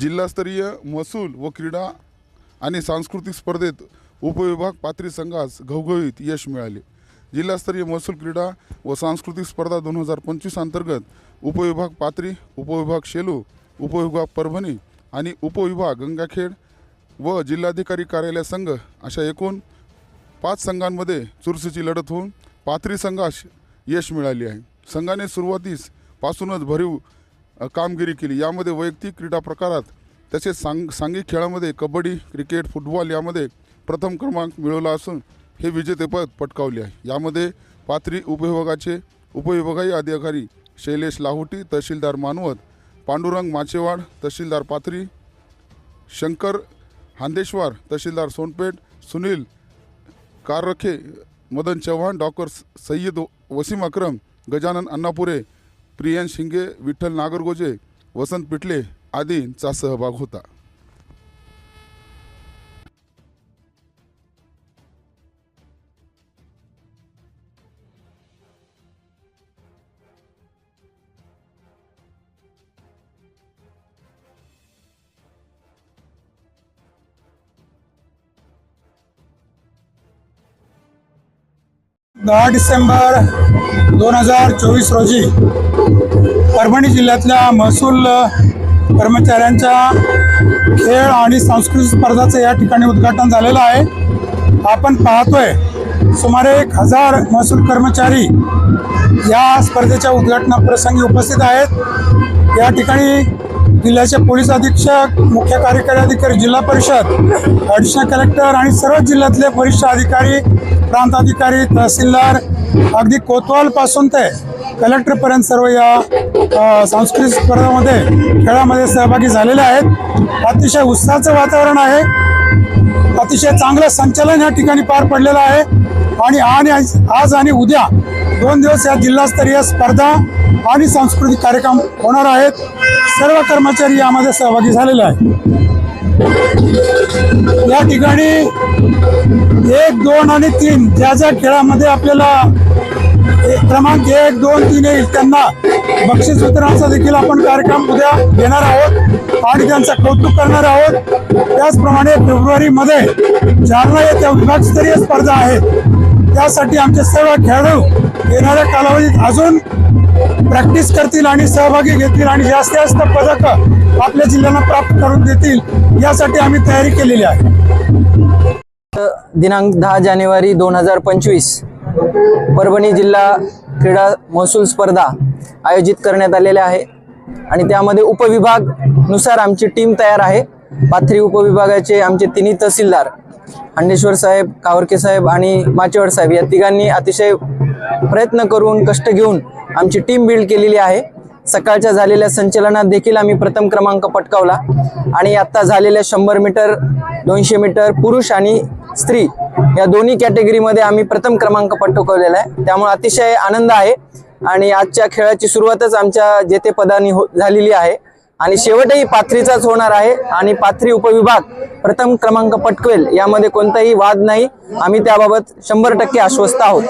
जिल्हास्तरीय महसूल व क्रीडा आणि सांस्कृतिक स्पर्धेत उपविभाग पात्री संघास घवघवीत यश मिळाले. जिल्हास्तरीय महसूल क्रीडा व सांस्कृतिक स्पर्धा दोन हजार पंचवीस अंतर्गत उपविभाग पात्री उपविभाग शेलू उपविभाग परभणी आणि उपविभाग गंगाखेड व जिल्हाधिकारी कार्यालय संघ अशा एकूण पाच संघांमध्ये चुरशीची लढत होऊन पात्री संघास यश मिळाले आहे. संघाने सुरुवातीस पासूनच भरीव कामगिरी केली. यामध्ये वैयक्तिक क्रीडा प्रकारात तसेच सांग सांघिक खेळामध्ये कबड्डी क्रिकेट फुटबॉल यामध्ये प्रथम क्रमांक मिळवला असून हे विजेतेपद पटकावले आहे. यामध्ये पाथरी उपविभागाचे उपविभागीय अधिकारी शैलेश लाहोटी तहसीलदार मानवत पांडुरंग माचेवाड तहसीलदार पाथरी शंकर हांदेश्वर तहसीलदार सोनपेठ सुनील काररखे मदन चव्हाण डॉक्टर सय्यद वसीम अक्रम गजानन अण्णापुरे प्रियांश शिंगे विठ्ठल नागरगोजे वसंत पिटले आदींचा सहभाग होता. दहा डिसेंबर दोन हजार चोवीस रोजी परभणी जिल्ह्यातल्या महसूल कर्मचाऱ्यांच्या खेळ आणि सांस्कृतिक स्पर्धाचं या ठिकाणी उद्घाटन झालेलं आहे. आपण पाहतोय सुमारे एक हजार महसूल कर्मचारी या स्पर्धेच्या उद्घाटनाप्रसंगी उपस्थित आहेत. या ठिकाणी जिल्ह्याचे पोलीस अधीक्षक मुख्य कार्यकारी अधिकारी जिल्हा परिषद ॲडिशनल कलेक्टर आणि सर्व जिल्ह्यातले वरिष्ठ अधिकारी प्रांताधिकारी तहसीलदार अगदी कोतवालपासून ते कलेक्टरपर्यंत सर्व या सांस्कृतिक स्पर्धेमध्ये खेळामध्ये सहभागी झालेले आहेत. अतिशय उत्साहाचं वातावरण आहे. अतिशय चांगलं संचलन या ठिकाणी पार पडलेलं आहे. आणि आणि आज आज आणि उद्या दोन दिवस या जिल्हास्तरीय स्पर्धा आणि सांस्कृतिक कार्यक्रम होणार आहेत. सर्व कर्मचारी यामध्ये सहभागी झालेले आहेत. या ठिकाणी एक दोन आणि तीन ज्या ज्या खेळामध्ये आपल्याला एक क्रमांक एक दोन तीन येईल त्यांना बक्षीस वितरणाचा देखील आपण कार्यक्रम उद्या घेणार आहोत आणि त्यांचं कौतुक करणार आहोत. त्याचप्रमाणे फेब्रुवारीमध्ये जालना येथे विभागस्तरीय स्पर्धा आहेत त्यासाठी आमचे सर्व खेळाडू येणाऱ्या कालावधीत अजून प्रॅक्टिस करतील आणि सहभागी घेतील आणि जास्तीत जास्त पदकं आपल्या जिल्ह्यांना प्राप्त करून देतील यासाठी आम्ही तयारी केलेली आहे. दिनांक दहा जानेवारी दोन हजार पंचवीस परभणी जिल्हा क्रीडा महसूल स्पर्धा आयोजित करण्यात आलेल्या आहे. आणि त्यामध्ये उपविभागनुसार आमची टीम तयार आहे. पाथरी उपविभागाचे आमचे तिन्ही तहसीलदार हांडेश्वर साहेब कावरके साहेब आणि माचेवाड साहेब या तिघांनी अतिशय प्रयत्न करून कष्ट घेऊन आमची टीम बिल्ड केलेली आहे. सकाळच्या झालेल्या संचलनात देखील आम्ही प्रथम क्रमांक पटकावला. आणि आत्ता झालेल्या शंभर मीटर दोनशे मीटर पुरुष आणि स्त्री या दोन्ही कॅटेगरीमध्ये आम्ही प्रथम क्रमांक पटकवलेला आहे. त्यामुळे अतिशय आनंद आहे. आणि आजच्या खेळाची सुरुवातच आमच्या जेतेपदानी हो झालेली आहे. आणि शेवटही पाथरीचाच होणार आहे. आणि पाथरी उपविभाग प्रथम क्रमांक पटकवेल. यामध्ये कोणताही वाद नाही. आम्ही त्याबाबत शंभर टक्के आश्वस्त आहोत.